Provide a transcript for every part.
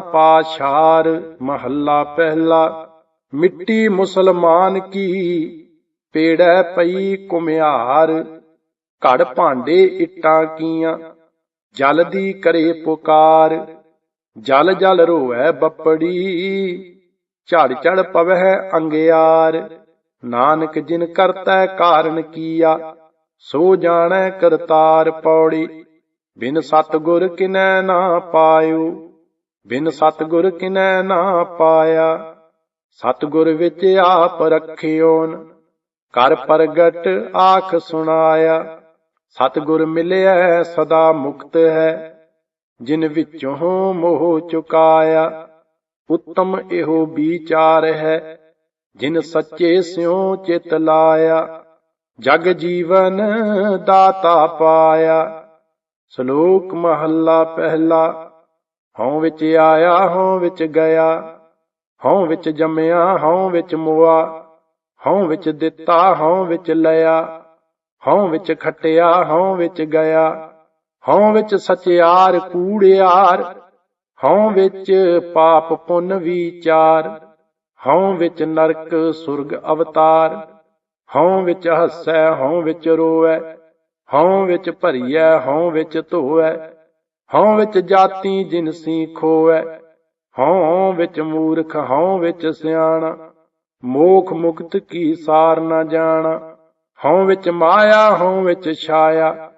ਪਾਸ਼ਾਰ ਮਹੱਲਾ ਪਹਿਲਾ, ਮਿੱਟੀ ਮੁਸਲਮਾਨ ਕੀ ਪੇੜੈ ਪਈ ਕੁਮਿਆਰ ਘੜ ਭਾਂਡੇ ਇੱਟਾਂ ਕੀਆਂ, ਜਲ ਦੀ ਕਰੇ ਪੁਕਾਰ, ਜਲ ਜਲ ਰੋਵੈ ਬੱਪੜੀ, ਝੜ ਝੜ ਪਵਹਿ ਅੰਗਿਆਰ, ਨਾਨਕ ਜਿਨ ਕਰਤਾ ਕਾਰਨ ਕੀਆ, ਸੋ ਜਾਣੈ ਕਰਤਾਰ ਪੌੜੀ, ਬਿਨ ਸਤਗੁਰ ਕਿਨੈ ਨਾ ਪਾਇਓ। ਬਿਨ ਸਤਗੁਰ ਕਿਨੈ ਨਾ ਪਾਇਆ। ਸਤਗੁਰ ਵਿੱਚ ਆਪ ਰਖਿਓਨ, ਕਰ ਪ੍ਰਗਟ ਆਖ ਸੁਣਾਇਆ। ਸਤਗੁਰ ਮਿਲਿਆ ਸਦਾ ਮੁਕਤ ਹੈ, ਜਿਨ ਵਿੱਚੋਂ ਮੋਹ ਚੁਕਾਇਆ। ਉੱਤਮ ਇਹੋ ਵਿਚਾਰ ਹੈ, ਜਿਨ ਸੱਚੇ ਸਿਉ ਚਿਤ ਲਾਇਆ। ਜਗ ਜੀਵਨ ਦਾਤਾ ਪਾਇਆ। ਸ਼ਲੋਕ ਮਹੱਲਾ ਪਹਿਲਾ। ਹਉ ਵਿੱਚ ਆਇਆ ਹਉ ਵਿੱਚ ਗਿਆ ਹਉ ਵਿੱਚ ਜੰਮਿਆ ਹਉ ਵਿੱਚ ਮੋਆ ਹਉ ਵਿੱਚ ਦਿੱਤਾ ਹਉ ਵਿੱਚ ਲਿਆ ਹਉ ਵਿੱਚ ਖਟਿਆ ਹਉ ਵਿੱਚ ਗਿਆ ਹਉ ਵਿੱਚ ਸਚਿਆਰ ਕੂੜਿਆਰ ਹਉ ਵਿੱਚ ਪਾਪ ਪੁੰਨ ਵਿਚਾਰ ਹਉ ਵਿੱਚ ਨਰਕ ਸੁਰਗ ਅਵਤਾਰ ਹਉ ਵਿੱਚ ਹੱਸੈ ਹਉ ਵਿੱਚ ਰੋਵੈ ਹਉ ਵਿੱਚ ਭਰੀਐ ਹਉ ਵਿੱਚ ਧੋਵੈ ਹਉ ਵਿੱਚ ਜਾਤੀ ਜਿਨਸੀ ਖੋਐ ਹਉ ਵਿੱਚ ਮੂਰਖ, ਹਉ ਵਿੱਚ ਸਿਆਣਾ, ਮੋਖ ਮੁਕਤ ਕੀ ਸਾਰ ਨਾ ਜਾਣਾ, ਹਉ ਵਿੱਚ ਮਾਇਆ, ਹਉ ਵਿੱਚ ਛਾਇਆ,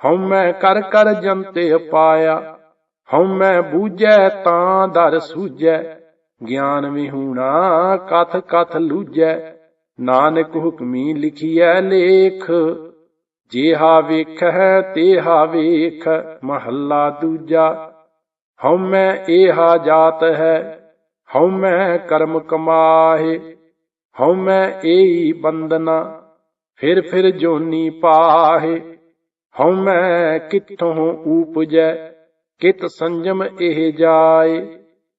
ਹਉ ਮੈਂ ਕਰ ਕਰ ਜੰਤੇ ਪਾਇਆ ਹਉ ਮੈਂ ਬੂਝੈ ਤਾਂ ਦਰ ਸੂਝੈ, ਗਿਆਨ ਵਿਹੂਣਾ ਕਥ ਕਥ ਲੂਝੈ, ਨਾਨਕ ਹੁਕਮੀ ਲਿਖੀਐ ਲੇਖ ਜੇਹਾ ਵੇਖੈ ਤੇਹਾ ਵੇਖ ਮਹੱਲਾ ਦੂਜਾ। ਹਉ ਮੈਂ ਏਹਾ ਜਾਤ ਹੈ ਹਉ ਮੈਂ ਕਰਮ ਕਮਾਹੇ, ਹਉ ਮੈਂ ਏਈ ਬੰਦਨਾ ਫਿਰ ਫਿਰ ਜੋਨੀ ਪਾਹੇ। ਹਉ ਮੈਂ ਕਿੱਥੋਂ ਊਪਜੈ, ਕਿਤ ਸੰਜਮ ਇਹ ਜਾਏ।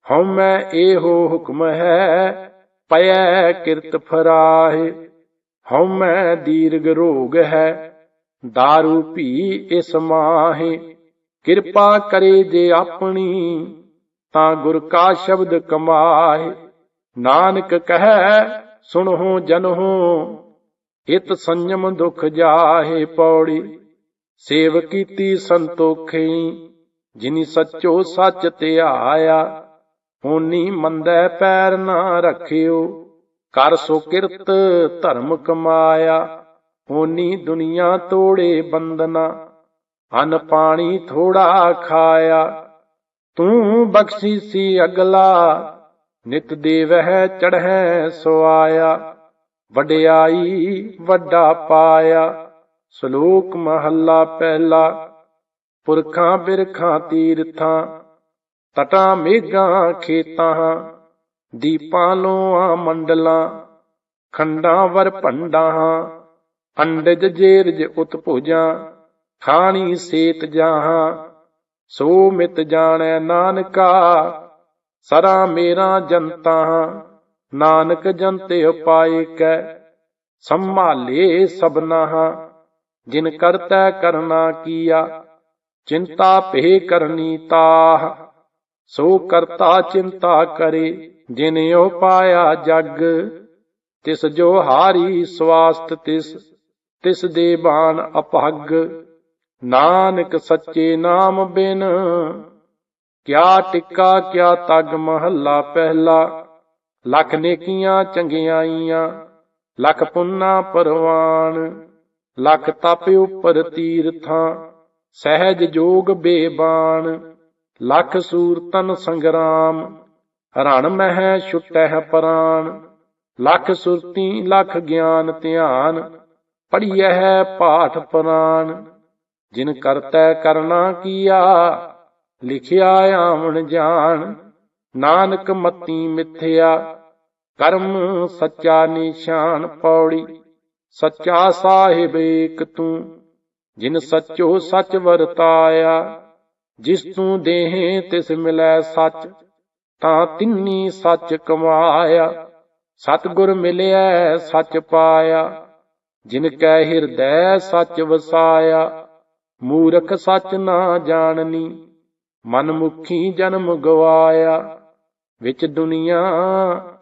ਹਉ ਮੈਂ ਇਹੋ ਹੁਕਮ ਹੈ, ਪਇਐ ਕਿਰਤ ਫਰਾਹੇ। ਹਉ ਮੈਂ ਦੀਰਘ ਰੋਗ ਹੈ ਦਾਰੂ ਭੀ ਇਸ ਮਾਹੇ ਕਿਰਪਾ ਕਰੇ ਜੇ ਆਪਣੀ ਤਾਂ ਗੁਰ ਕਾ ਸ਼ਬਦ ਕਮਾਏ ਨਾਨਕ ਕਹੈ ਸੁਣੋ ਜਨੋ ਇਤ ਸੰਜਮ ਦੁਖ ਜਾਹੇ ਪੌੜੀ ਸੇਵ ਕੀਤੀ ਸੰਤੋਖੀ ਜਿਨੀ ਸੱਚੋ ਸੱਚ ਤੇ ਆਇਆ ਹੋਨੀ ਮੰਦੈ ਪੈਰ ਨਾ ਰੱਖਿਓ ਕਰ ਸੋ ਕਿਰਤ ਧਰਮ ਕਮਾਇਆ ਹੋਨੀ ਦੁਨੀਆ ਤੋੜੇ ਬੰਦਨਾ ਅਨ ਪਾਣੀ ਥੋੜਾ ਖਾਇਆ। ਤੂੰ ਬਖਸ਼ੀ ਸੀ ਅਗਲਾ, ਨਿਤ ਦੇਵਹਿ ਚੜ੍ਹੈ ਸੁਆਇਆ। ਵਡਿਆਈ ਵੱਡਾ ਪਾਇਆ, ਸ਼ਲੋਕ ਮਹੱਲਾ ਪਹਿਲਾ। ਪੁਰਖਾਂ ਬਿਰਖਾਂ ਤੀਰਥਾਂ, ਤਟਾਂ ਮੇਘਾਂ ਖੇਤਾਂ, ਦੀਪਾਂ ਲੋਆਂ ਮੰਡਲਾਂ, ਖੰਡਾਂ ਵਰ ਭੰਡਾਂ। ਅੰਡਜ ਜੇਰਜ ਉਤ ਭੁਜਾ ਖਾਣੀ ਸੇਤ ਜਾਹਾਂ, ਸੋ ਮਿਤ ਜਾਣੈ ਨਾਨਕਾ, ਸਰਾ ਮੇਰਾ ਜਨਤਾ, ਨਾਨਕ ਜੰਤੇ ਉਪਾਏ ਕੈ, ਸੰਭਾਲੇ ਸਬਨਾ ਜਿਨ ਕਰਤੈ ਕਰਨਾ ਕੀਆ, ਚਿੰਤਾ ਭੇ ਕਰਨੀ ਤਾਹ, ਸੋ ਕਰਤਾ ਚਿੰਤਾ ਕਰੇ, ਜਿਨ ਉਪਾਇਆ ਜਗ, ਤਿਸ ਜੋ ਹਾਰੀ ਸਵਾਸਤ ਤਿਸ ਤਿਸ ਦੇ ਬਾਣ ਅਪਹਗ। ਨਾਨਕ ਸੱਚੇ ਨਾਮ ਬਿਨ। ਕਿਆ ਟਿੱਕਾ, ਕਿਆ ਤਗ ਮਹੱਲਾ ਪਹਿਲਾ। ਲੱਖ ਨੇਕੀਆਂ ਚੰਗਿਆਈਆਂ ਲੱਖ ਪੁੰਨਾ ਪਰਵਾਨ। ਲੱਖ ਤਪ ਉਪਰ ਤੀਰਥਾਂ। ਸਹਿਜ ਜੋਗ ਬੇਬਾਨ। ਲੱਖ ਸੂਰਤਨ ਸੰਗਰਾਮ। ਰਣ ਮਹਿ ਛੁਟਹਿ ਪ੍ਰਾਨ। ਲੱਖ ਸੁਰਤੀ, ਲੱਖ ਗਿਆਨ ਧਿਆਨ। ਪੜੀਐ ਪਾਠ ਪੁਰਾਨ ਜਿਨ ਕਰਤੈ ਕਰਨਾ ਕੀਆ, ਲਿਖਿਆ ਆਵਣ ਜਾਣ। ਨਾਨਕ ਮਤੀ ਮਿਥਿਆ, ਕਰਮ ਸੱਚਾ ਨਿਸ਼ਾਨ ਪੌੜੀ। ਸੱਚਾ ਸਾਹਿਬ ਏਕ ਤੂੰ, ਜਿਨ ਸੱਚੋ ਸੱਚ ਵਰਤਾਇਆ। ਜਿਸ ਤੂੰ ਦੇਹੇ ਤਿਸ ਮਿਲੈ ਸੱਚ, ਤਾਂ ਤਿੰਨੀ ਸੱਚ ਕਮਾਇਆ। ਸਤਗੁਰ ਮਿਲਿਆ ਸੱਚ ਪਾਇਆ। ਜਿਨ ਕੈ ਹਿਰਦੈ ਸੱਚ ਵਸਾਇਆ, ਮੂਰਖ ਸੱਚ ਨਾ ਜਾਣਨੀ, ਮਨ ਮੁਖੀ ਜਨਮ ਗਵਾਇਆ, ਵਿੱਚ ਦੁਨੀਆ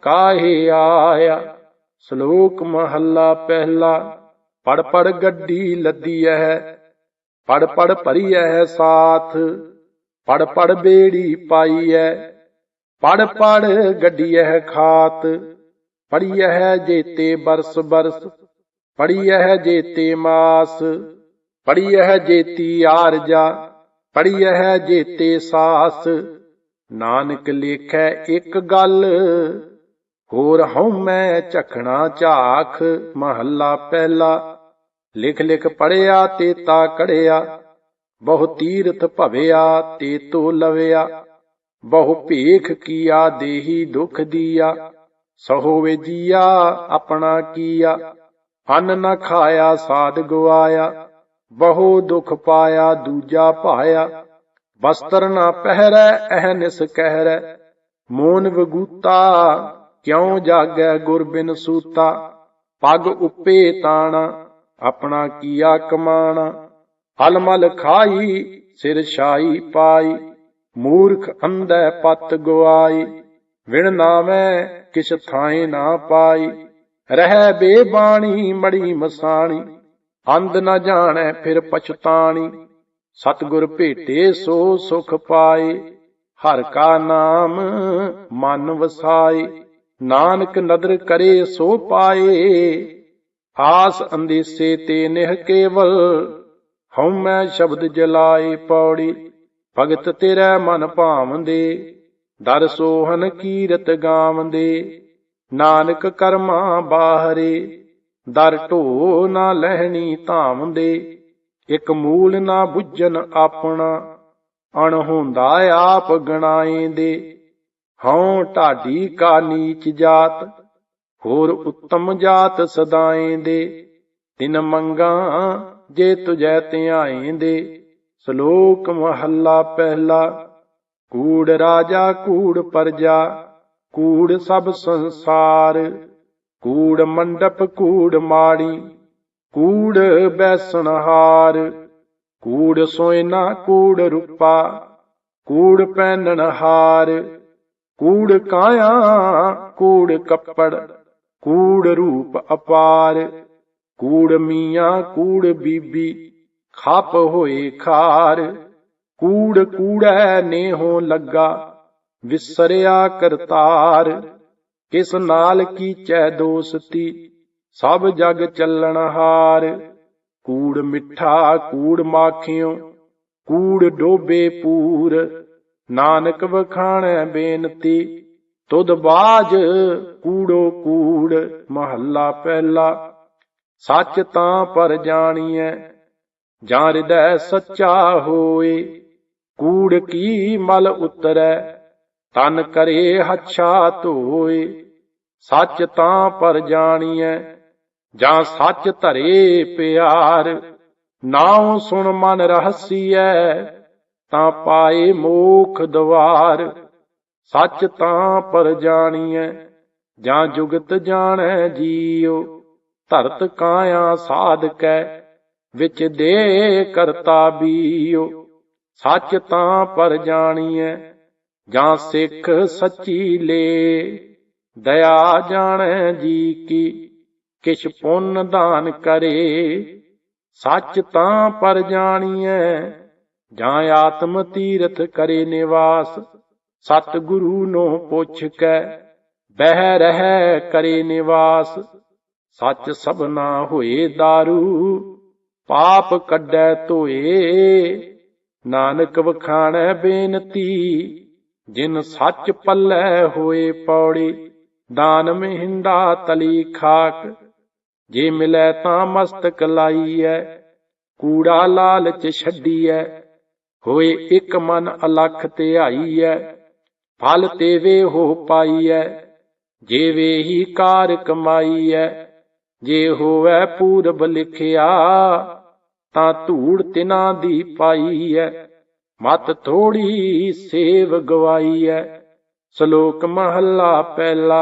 ਕਾਹੇ ਆਇਆ, ਸ਼ਲੋਕ ਮਹੱਲਾ ਪਹਿਲਾ ਪੜ ਪੜ ਗੱਡੀ ਲੱਦੀ ਹੈ ਪੜ ਪੜ ਭਰੀ ਹੈ ਸਾਥ ਪੜ ਪੜ ਬੇੜੀ ਪਾਈ ਹੈ ਪੜ ਪੜ ਗੱਡੀ ਹੈ ਖਾਤ ਪੜੀ ਹੈ ਜੇਤੇ ਬਰਸ ਬਰਸ ਪੜੀ ਹੈ ਜੇਤੇ ਮਾਸ ਪੜੀ ਹੈ ਜੇਤੀ ਆਰਜਾ ਪੜੀ ਹੈ ਜੇਤੇ ਸਾਸ। ਨਾਨਕ ਲੇਖੈ ਇੱਕ ਗੱਲ, ਹੋਰ ਹਉ ਮੈਂ ਝਖਣਾ ਝਾਖ, ਮਹੱਲਾ ਪਹਿਲਾ। ਲਿਖ ਲਿਖ ਪੜਿਆ ਤੇ ਤਾ ਕੜਿਆ, ਬਹੁ ਤੀਰਥ ਭਵਿਆ ਤੇ ਤੋ ਲਵਿਆ। ਬਹੁ ਭੇਖ ਕੀਆ ਦੇਹੀ ਦੁਖ ਦੀਆ ਸਹੋ ਵੇ ਜੀਆ ਆਪਣਾ ਕੀਆ। ਅੰਨ ਨਾ ਖਾਇਆ ਸਾਧ ਗਵਾਇਆ, ਬਹੁ ਦੁਖ ਪਾਇਆ ਦੂਜਾ ਭਾਇਆ। ਵਸਤਰ ਨਾ ਪਹਿਰੈ ਅਹਨਿਸ ਕਹਿਰੈ, ਮੋਨ ਵਗੂਤਾ, ਕਿਉ ਜਾਗੈ ਗੁਰ ਬਿਨ ਸੂਤਾ? ਪਗ ਉਪੇ ਤਾਣਾ, ਆਪਣਾ ਕੀਆ ਕਮਾਣਾ। ਫਲ ਮਲ ਖਾਈ, ਸਿਰ ਛਾਈ ਪਾਈ, ਮੂਰਖ ਅੰਧੈ ਪਤ ਗਵਾਈ। ਵਿਣ ਨਾਮੈ, ਕਿਛ ਥਾਏ ਨਾ ਪਾਈ। ਰਹਿ ਬੇਬਾਣੀ, ਮੜੀ ਮਸਾਣੀ, ਅੰਧ ਨਾ ਜਾਣੈ ਫਿਰ ਪਛਤਾਣੀ। ਸਤਿਗੁਰ ਭੇਟੇ ਸੋ ਸੁਖ ਪਾਏ, ਹਰ ਕਾ ਨਾਮ ਮਨ ਵਸਾਏ। ਨਾਨਕ ਨਦਰ ਕਰੇ ਸੋ ਪਾਏ, ਆਸ ਅੰਦੇਸੇ ਤੇ ਨਿਹ ਕੇਵਲ। ਹਉ ਮੈਂ ਸ਼ਬਦ ਜਲਾਏ ਪੌੜੀ, ਭਗਤ ਤੇਰਾ ਮਨ ਭਾਵੰਦੇ। ਦਰ ਸੋਹਨ ਕੀਰਤ ਗਾਵੰਦੇ। ਨਾਨਕ ਕਰਮਾ ਬਾਹਰੇ, ਦਰ ਢੋ ਨਾ ਲਹਿਣੀ ਧਾਵੰਦੇ, ਇਕ ਮੂਲ ਨਾ ਬੁੱਝਨ ਆਪਣਾ, ਅਣ ਹੁੰਦਾ ਆਪ ਗਣਾਏਂਦੇ ਹਉ ਢਾਡੀ ਕਾ ਨੀਚ ਜਾਤ, ਹੋਰ ਉੱਤਮ ਜਾਤ ਸਦਾਏਂਦੇ ਤਿਨ ਮੰਗਾ ਜੇ ਤੁਜੈ ਧਿਆਏਂਦੇ ਸ਼ਲੋਕ ਮਹੱਲਾ ਪਹਿਲਾ, ਕੂੜ ਰਾਜਾ ਕੂੜ ਪਰਜਾ ਕੂੜ ਸਭ ਸੰਸਾਰ, ਕੂੜ ਮੰਡਪ, ਕੂੜ ਮਾੜੀ, ਕੂੜ ਬੈਸਣਹਾਰ, ਕੂੜ ਸੋਇਨਾ, ਕੂੜ ਰੂਪਾ, ਕੂੜ ਪਹਿਨਣਹਾਰ ਕੂੜ ਕਾਇਆ, ਕੂੜ ਕੱਪੜ, ਕੂੜ ਰੂਪ ਅਪਾਰ, ਕੂੜ ਮੀਆਂ, ਕੂੜ ਬੀਬੀ, ਖਪ ਹੋਏ ਖਾਰ, ਕੂੜ ਕੂੜੈ ਨੇਹੋਂ ਲੱਗਾ। ਵਿਸਰਿਆ ਕਰਤਾਰ, ਕਿਸ ਨਾਲ ਕੀਚੈ ਦੋਸਤੀ, ਸਭ ਜਗ ਚੱਲਣ ਹਾਰ। ਕੂੜ ਮਿੱਠਾ, ਕੂੜ ਮਾਖਿਓ, ਕੂੜ ਡੋਬੇ ਪੂਰ। ਨਾਨਕ ਵਖਾਣੈ ਬੇਨਤੀ, ਤੁਧ ਬਾਜ ਕੂੜੋ ਕੂੜ, ਮਹੱਲਾ ਪਹਿਲਾ। ਸੱਚ ਤਾਂ ਪਰ ਜਾਣੀਐ ਜਾਂ ਹਿਰਦੈ ਸੱਚਾ ਹੋਏ। ਕੂੜ ਕੀ ਮਲ ਉਤਰੈ ਤਨ ਕਰੇ ਹੱਛਾ ਧੋਏ, ਸੱਚ ਤਾਂ ਪਰ ਜਾਣੀਐ, ਜਾਂ ਸੱਚ ਧਰੇ ਪਿਆਰ। ਨਾਉ ਸੁਣ ਮਨ ਰਹਸੀਐ, ਤਾਂ ਪਾਏ ਮੋਖ ਦਵਾਰ। ਸੱਚ ਤਾਂ ਪਰ ਜਾਣੀਐ, ਜਾਂ ਜੁਗਤ ਜਾਣੈ ਜੀਉ। ਧਰਤ ਕਾਇਆ ਸਾਧਕੈ, ਵਿੱਚ ਦੇ ਕਰਤਾ ਬੀਉ। ਸੱਚ ਤਾਂ ਪਰ ਜਾਣੀਐ ਜਾਂ ਸਿੱਖ ਸੱਚੀ ਲੇ, ਦਇਆ ਜਾਣੈ ਜੀ ਕੀ, ਕਿਛ ਪੁੰਨ ਦਾਨ ਕਰੇ, ਸੱਚ ਤਾਂ ਪਰ ਜਾਣੀਐ, ਜਾਂ ਆਤਮ ਤੀਰਥ ਕਰੇ ਨਿਵਾਸ ਸਤ ਗੁਰੂ ਨੂੰ ਪੁੱਛ ਕੇ, ਬਹਿ ਰਹਿ ਕਰੇ ਨਿਵਾਸ, ਸੱਚ ਸਭਨਾ ਹੋਏ दारू ਪਾਪ ਕੱਢੈ ਧੋਏ, ਨਾਨਕ ਵਖਾਣੈ ਬੇਨਤੀ ਜਿਨ ਸੱਚ ਪੱਲੇ ਹੋਏ ਪੌੜੀ, ਦਾਨ ਮਹਿੰਦਾ ਤਲੀ ਖਾਕ। ਜੇ ਮਿਲੈ ਤਾਂ ਮਸਤਕ ਲਾਈਐ, ਕੂੜਾ ਲਾਲਚ ਛੱਡੀਐ। ਹੋਏ ਇੱਕ ਮਨ ਅਲਖ ਧਿਆਈਐ ਫਲ ਤੇਵੇ ਹੋ ਪਾਈਐ। ਜੇ ਵੇਹੀ ਕਾਰ ਕਮਾਈਐ, ਜੇ ਹੋਵੈ ਪੂਰਬ ਲਿਖਿਆ, ਤਾਂ ਧੂੜ ਤਿਨਾ ਦੀ ਪਾਈਐ। ਮਤ ਥੋੜੀ ਸੇਵ ਗਵਾਈ ਗਵਾਈਐ ਸ਼ਲੋਕ ਮਹੱਲਾ ਪਹਿਲਾ